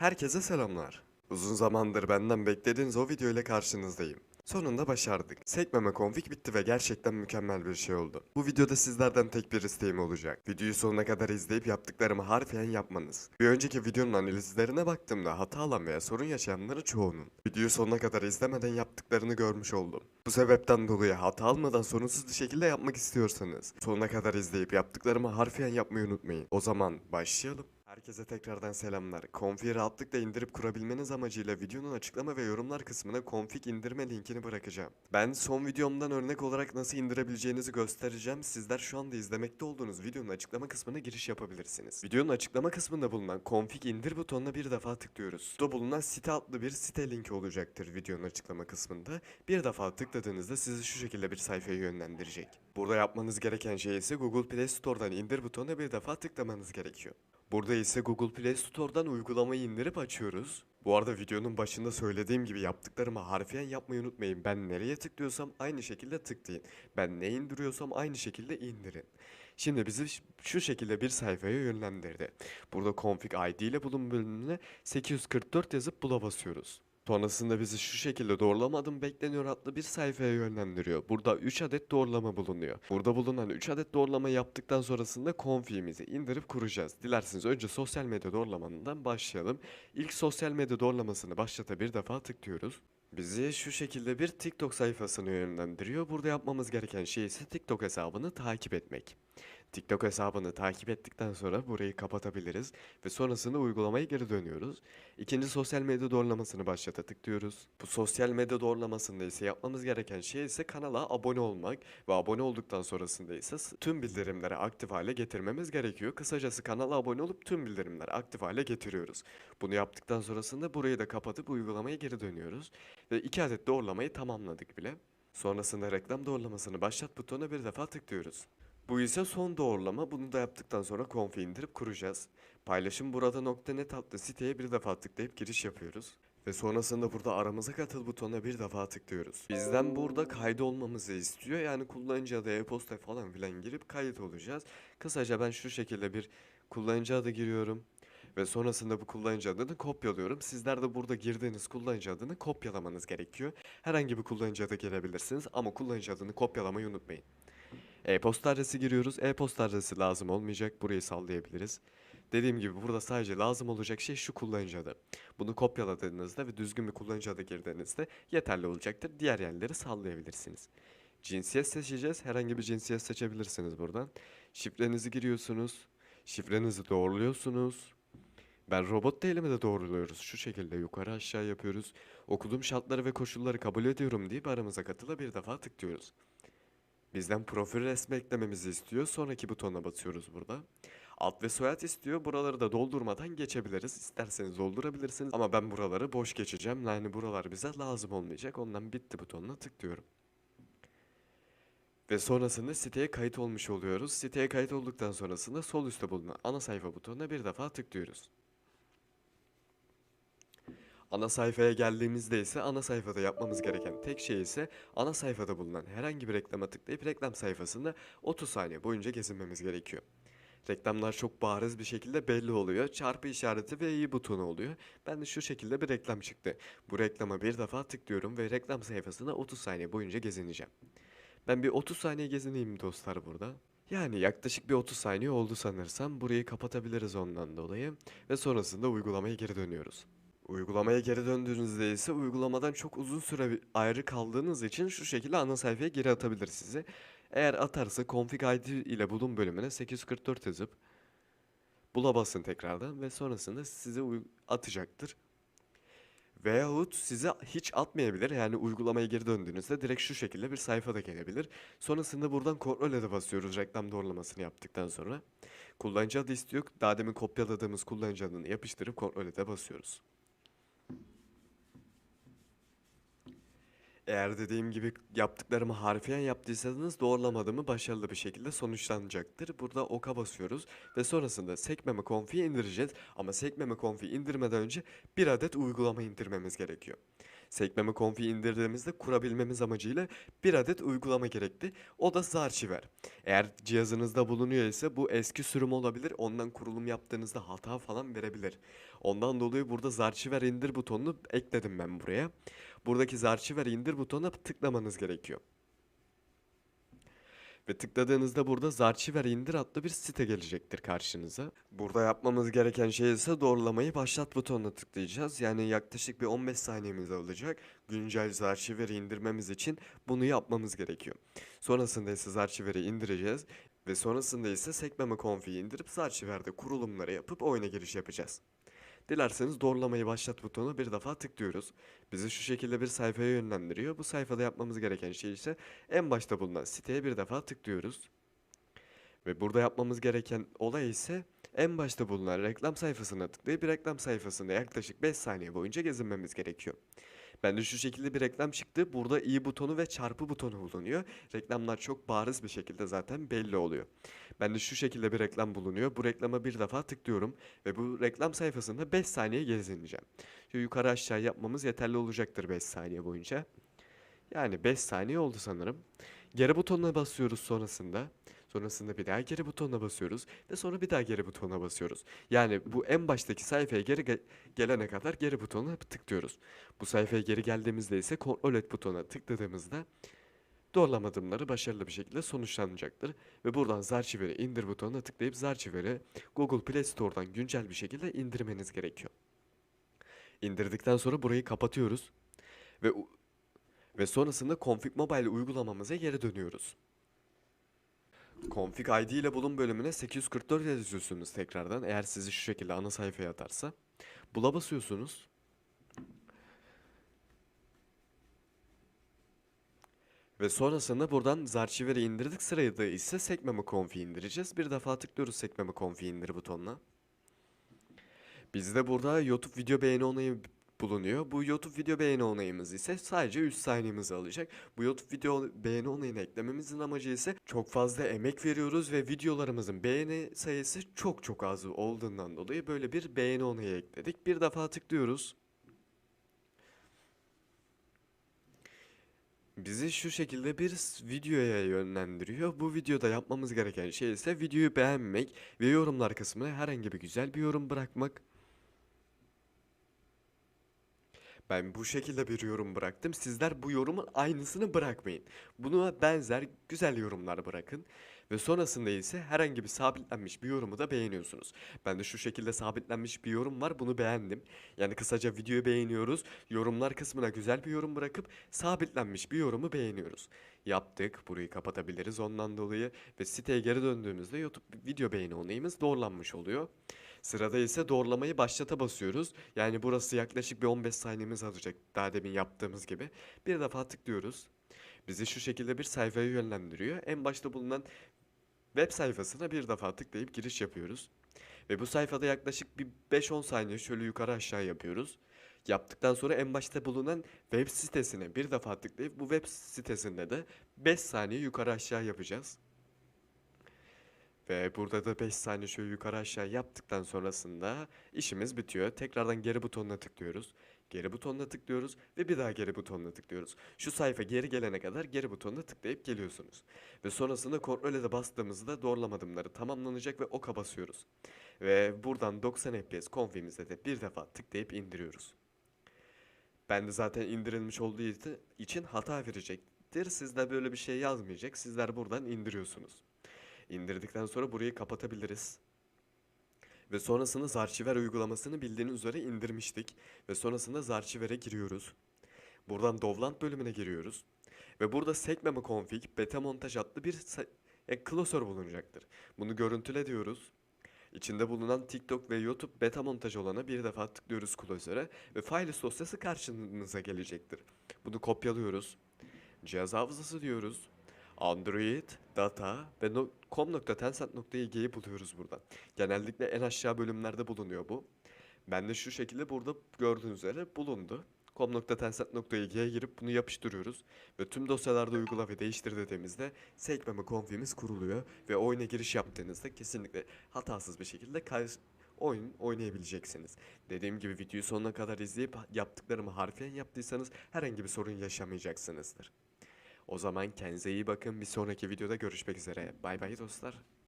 Herkese selamlar. Uzun zamandır benden beklediğiniz o video ile karşınızdayım. Sonunda başardık. Sekmeme konfig bitti ve gerçekten mükemmel bir şey oldu. Bu videoda sizlerden tek bir isteğim olacak. Videoyu sonuna kadar izleyip yaptıklarımı harfiyen yapmanız. Bir önceki videonun analizlerine baktığımda hata alan veya sorun yaşayanların çoğunun videoyu sonuna kadar izlemeden yaptıklarını görmüş oldum. Bu sebepten dolayı hata almadan sorunsuz bir şekilde yapmak istiyorsanız sonuna kadar izleyip yaptıklarımı harfiyen yapmayı unutmayın. O zaman başlayalım. Herkese tekrardan selamlar. Config'i rahatlıkla indirip kurabilmeniz amacıyla videonun açıklama ve yorumlar kısmına config indirme linkini bırakacağım. Ben son videomdan örnek olarak nasıl indirebileceğinizi göstereceğim. Sizler şu anda izlemekte olduğunuz videonun açıklama kısmına giriş yapabilirsiniz. Videonun açıklama kısmında bulunan config indir butonuna bir defa tıklıyoruz. Burada bulunan site adlı bir site linki olacaktır videonun açıklama kısmında. Bir defa tıkladığınızda sizi şu şekilde bir sayfaya yönlendirecek. Burada yapmanız gereken şey ise Google Play Store'dan indir butonuna bir defa tıklamanız gerekiyor. Burada ise Google Play Store'dan uygulamayı indirip açıyoruz. Bu arada videonun başında söylediğim gibi yaptıklarımı harfiyen yapmayı unutmayın. Ben nereye tıklıyorsam aynı şekilde tıklayın. Ben ne indiriyorsam aynı şekilde indirin. Şimdi bizi şu şekilde bir sayfaya yönlendirdi. Burada config ID ile bulun bölümüne 844 yazıp bula basıyoruz. Sonrasında bizi şu şekilde doğrulamadım bekleniyor adlı bir sayfaya yönlendiriyor. Burada 3 adet doğrulama bulunuyor. Burada bulunan 3 adet doğrulama yaptıktan sonrasında config'imizi indirip kuracağız. Dilerseniz önce sosyal medya doğrulamanından başlayalım. İlk sosyal medya doğrulamasını başlata bir defa tıklıyoruz. Bizi şu şekilde bir TikTok sayfasına yönlendiriyor. Burada yapmamız gereken şey ise TikTok hesabını takip etmek. TikTok hesabını takip ettikten sonra burayı kapatabiliriz ve sonrasında uygulamaya geri dönüyoruz. İkinci sosyal medya doğrulamasını başlata tıklıyoruz. Bu sosyal medya doğrulamasında ise yapmamız gereken şey ise kanala abone olmak ve abone olduktan sonrasında ise tüm bildirimleri aktif hale getirmemiz gerekiyor. Kısacası kanala abone olup tüm bildirimleri aktif hale getiriyoruz. Bunu yaptıktan sonrasında burayı da kapatıp uygulamaya geri dönüyoruz ve iki adet doğrulamayı tamamladık bile. Sonrasında reklam doğrulamasını başlat butonuna bir defa tıklıyoruz. Bu ise son doğrulama. Bunu da yaptıktan sonra konfi indirip kuracağız. Paylaşım burada .net adlı siteye bir defa tıklayıp giriş yapıyoruz. Ve sonrasında burada aramıza katıl butonuna bir defa tıklıyoruz. Bizden burada kaydı olmamızı istiyor. Yani kullanıcı adı, e-posta falan filan girip kayıt olacağız. Kısaca ben şu şekilde bir kullanıcı adı giriyorum. Ve sonrasında bu kullanıcı adını kopyalıyorum. Sizler de burada girdiğiniz kullanıcı adını kopyalamanız gerekiyor. Herhangi bir kullanıcı adı girebilirsiniz ama kullanıcı adını kopyalamayı unutmayın. E-posta adresi giriyoruz. E-posta adresi lazım olmayacak. Burayı sallayabiliriz. Dediğim gibi burada sadece lazım olacak şey şu kullanıcı adı. Bunu kopyaladığınızda ve düzgün bir kullanıcı adı girdiğinizde yeterli olacaktır. Diğer yerleri sallayabilirsiniz. Cinsiyet seçeceğiz. Herhangi bir cinsiyet seçebilirsiniz buradan. Şifrenizi giriyorsunuz. Şifrenizi doğruluyorsunuz. Ben robot değilimi de doğruluyoruz. Şu şekilde yukarı aşağı yapıyoruz. Okuduğum şartları ve koşulları kabul ediyorum deyip aramıza katıla bir defa tıklıyoruz. Bizden profil resmi eklememizi istiyor. Sonraki butona basıyoruz burada. Ad ve soyad istiyor. Buraları da doldurmadan geçebiliriz. İsterseniz doldurabilirsiniz. Ama ben buraları boş geçeceğim. Yani buralar bize lazım olmayacak. Ondan bitti butonuna tıklıyorum. Ve sonrasında siteye kayıt olmuş oluyoruz. Siteye kayıt olduktan sonrasında sol üstte bulunan ana sayfa butonuna bir defa tıklıyoruz. Ana sayfaya geldiğimizde ise ana sayfada yapmamız gereken tek şey ise ana sayfada bulunan herhangi bir reklama tıklayıp reklam sayfasında 30 saniye boyunca gezinmemiz gerekiyor. Reklamlar çok bariz bir şekilde belli oluyor. Çarpı işareti ve i butonu oluyor. Ben de şu şekilde bir reklam çıktı. Bu reklama bir defa tıklıyorum ve reklam sayfasında 30 saniye boyunca gezineceğim. Ben bir 30 saniye gezineyim dostlar burada. Yani yaklaşık bir 30 saniye oldu sanırsam. Burayı kapatabiliriz ondan dolayı. Ve sonrasında uygulamaya geri dönüyoruz. Uygulamaya geri döndüğünüzde ise uygulamadan çok uzun süre ayrı kaldığınız için şu şekilde ana sayfaya geri atabilir sizi. Eğer atarsa config id ile bulun bölümüne 844 yazıp bula basın tekrardan ve sonrasında size atacaktır. Veyahut size hiç atmayabilir. Yani uygulamaya geri döndüğünüzde direkt şu şekilde bir sayfa da gelebilir. Sonrasında buradan kontrol de basıyoruz reklam doğrulamasını yaptıktan sonra. Kullanıcı adı istiyor. Daha demin kopyaladığımız kullanıcı adını yapıştırıp kontrol de basıyoruz. Eğer dediğim gibi yaptıklarımı harfiyen yaptıysanız doğrulamadığımı başarılı bir şekilde sonuçlanacaktır. Burada oka basıyoruz ve sonrasında sekmeme konfiyi indireceğiz. Ama sekmeme konfiyi indirmeden önce bir adet uygulama indirmemiz gerekiyor. Sekmeme konfi indirdiğimizde kurabilmemiz amacıyla bir adet uygulama gerekti. O da Zarchiver. Eğer cihazınızda bulunuyor ise bu eski sürüm olabilir. Ondan kurulum yaptığınızda hata falan verebilir. Ondan dolayı burada Zarchiver indir butonunu ekledim ben buraya. Buradaki Zarchiver indir butonuna tıklamanız gerekiyor. Ve tıkladığınızda burada Zarchiver indir adlı bir site gelecektir karşınıza. Burada yapmamız gereken şey ise doğrulamayı başlat butonuna tıklayacağız. Yani yaklaşık bir 15 saniyemiz alacak. Güncel Zarchiver'i indirmemiz için bunu yapmamız gerekiyor. Sonrasında ise Zarchiver'i indireceğiz. Ve sonrasında ise sekmeme konfiyi indirip Zarchiver'de kurulumları yapıp oyuna giriş yapacağız. Dilerseniz doğrulamayı başlat butonuna bir defa tıklıyoruz. Bizi şu şekilde bir sayfaya yönlendiriyor. Bu sayfada yapmamız gereken şey ise en başta bulunan siteye bir defa tıklıyoruz. Ve burada yapmamız gereken olay ise en başta bulunan reklam sayfasına tıklayıp reklam sayfasında yaklaşık 5 saniye boyunca gezinmemiz gerekiyor. Bende şu şekilde bir reklam çıktı. Burada i butonu ve çarpı butonu bulunuyor. Reklamlar çok bariz bir şekilde zaten belli oluyor. Bende şu şekilde bir reklam bulunuyor. Bu reklama bir defa tıklıyorum ve bu reklam sayfasında 5 saniye gezineceğim. Şu yukarı aşağı yapmamız yeterli olacaktır 5 saniye boyunca. Yani 5 saniye oldu sanırım. Geri butonuna basıyoruz sonrasında. Sonrasında bir daha geri butonuna basıyoruz ve sonra bir daha geri butonuna basıyoruz. Yani bu en baştaki sayfaya geri ge- gelene kadar geri butonuna tıklıyoruz. Bu sayfaya geri geldiğimizde ise kontrol et butonuna tıkladığımızda doğrulama adımları başarılı bir şekilde sonuçlanacaktır. Ve buradan Zarchiver'i indir butonuna tıklayıp Zarchiver'i Google Play Store'dan güncel bir şekilde indirmeniz gerekiyor. İndirdikten sonra burayı kapatıyoruz ve ve sonrasında Config Mobile uygulamamıza geri dönüyoruz. Config ID ile bulun bölümüne 844 yazıyorsunuz tekrardan eğer sizi şu şekilde ana sayfaya atarsa. Bula basıyorsunuz. Ve sonrasında buradan Zarchiver'i indirdik. Sırada ise sekmeme konfi indireceğiz. Bir defa tıklıyoruz sekmeme konfi indir butonuna. Bizde burada YouTube video beğeni onayı bulunuyor. Bu YouTube video beğeni onayımız ise sadece 3 saniyemizi alacak. Bu YouTube video beğeni onayını eklememizin amacı ise çok fazla emek veriyoruz ve videolarımızın beğeni sayısı çok çok az olduğundan dolayı böyle bir beğeni onayı ekledik. Bir defa tıklıyoruz. Bizi şu şekilde bir videoya yönlendiriyor. Bu videoda yapmamız gereken şey ise videoyu beğenmek ve yorumlar kısmına herhangi bir güzel bir yorum bırakmak. Ben bu şekilde bir yorum bıraktım. Sizler bu yorumun aynısını bırakmayın. Buna benzer güzel yorumlar bırakın. Ve sonrasında ise herhangi bir sabitlenmiş bir yorumu da beğeniyorsunuz. Ben de şu şekilde sabitlenmiş bir yorum var. Bunu beğendim. Yani kısaca videoyu beğeniyoruz. Yorumlar kısmına güzel bir yorum bırakıp sabitlenmiş bir yorumu beğeniyoruz. Yaptık. Burayı kapatabiliriz ondan dolayı. Ve siteye geri döndüğümüzde YouTube video beğeni onayımız doğrulanmış oluyor. Sırada ise doğrulamayı başlata basıyoruz. Yani burası yaklaşık bir 15 saniyemiz alacak. Daha demin yaptığımız gibi. Bir defa tıklıyoruz. Bizi şu şekilde bir sayfaya yönlendiriyor. En başta bulunan web sayfasına bir defa tıklayıp giriş yapıyoruz. Ve bu sayfada yaklaşık bir 5-10 saniye şöyle yukarı aşağı yapıyoruz. Yaptıktan sonra en başta bulunan web sitesine bir defa tıklayıp bu web sitesinde de 5 saniye yukarı aşağı yapacağız. Ve burada da 5 saniye şöyle yukarı aşağı yaptıktan sonrasında işimiz bitiyor. Tekrardan geri butonuna tıklıyoruz. Geri butonuna tıklıyoruz ve bir daha geri butonuna tıklıyoruz. Şu sayfa geri gelene kadar geri butonuna tıklayıp geliyorsunuz. Ve sonrasında kontrole de bastığımızda doğrulama adımları tamamlanacak ve oka basıyoruz. Ve buradan 90 FPS konfimize de bir defa tıklayıp indiriyoruz. Ben de zaten indirilmiş olduğu için hata verecektir. Sizde böyle bir şey yazmayacak. Sizler buradan indiriyorsunuz. İndirdikten sonra burayı kapatabiliriz. Ve sonrasında Zarchiver uygulamasını bildiğiniz üzere indirmiştik. Ve sonrasında Zarchiver'e giriyoruz. Buradan Dovland bölümüne giriyoruz. Ve burada sekmeme config beta montaj adlı bir e, klasör bulunacaktır. Bunu görüntüle diyoruz. İçinde bulunan TikTok ve YouTube beta montaj olana bir defa tıklıyoruz klasöre ve files dosyası karşınıza gelecektir. Bunu kopyalıyoruz. Cihaz hafızası diyoruz. Android, data ve no- com.tencent.ig'yi buluyoruz burada. Genellikle en aşağı bölümlerde bulunuyor bu. Ben de şu şekilde burada gördüğünüz üzere bulundu. com.tencent.ig'ye girip bunu yapıştırıyoruz ve tüm dosyalarda uygula ve değiştir dediğimizde sekmeme konfimiz kuruluyor ve oyuna giriş yaptığınızda kesinlikle hatasız bir şekilde oyun oynayabileceksiniz. Dediğim gibi videoyu sonuna kadar izleyip yaptıklarımı harfiyen yaptıysanız herhangi bir sorun yaşamayacaksınızdır. O zaman kendinize iyi bakın. Bir sonraki videoda görüşmek üzere. Bay bay dostlar.